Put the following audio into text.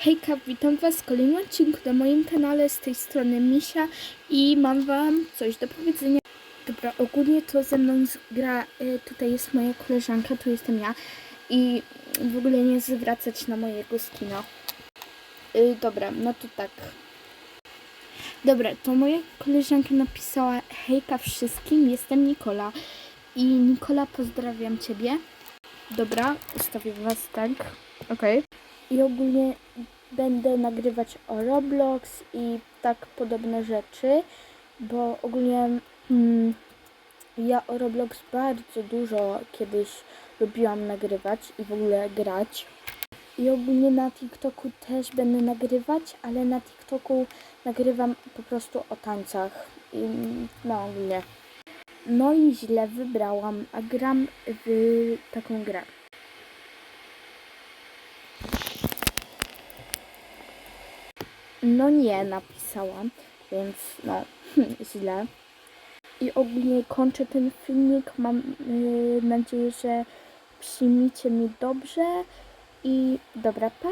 Hejka, witam Was w kolejnym odcinku na moim kanale z tej strony Misia i mam Wam coś do powiedzenia. Dobra, ogólnie to ze mną gra, y, tutaj jest moja koleżanka, tu jestem ja i w ogóle nie zwracać na mojego skina. Y, dobra, no to tak. Dobra, to moja koleżanka napisała hejka wszystkim, jestem Nikola i Nikola pozdrawiam Ciebie. Dobra, ustawię Was tak, okej. I ogólnie będę nagrywać o Roblox i tak podobne rzeczy, bo ogólnie mm, ja o Roblox bardzo dużo kiedyś lubiłam nagrywać i w ogóle grać. I ogólnie na TikToku też będę nagrywać, ale na TikToku nagrywam po prostu o tańcach. I, no ogólnie. No i źle wybrałam, a gram w taką grę. No nie, napisałam, więc no, źle. I ogólnie kończę ten filmik. Mam yy, nadzieję, że przyjmiecie mnie dobrze. I dobra, pa!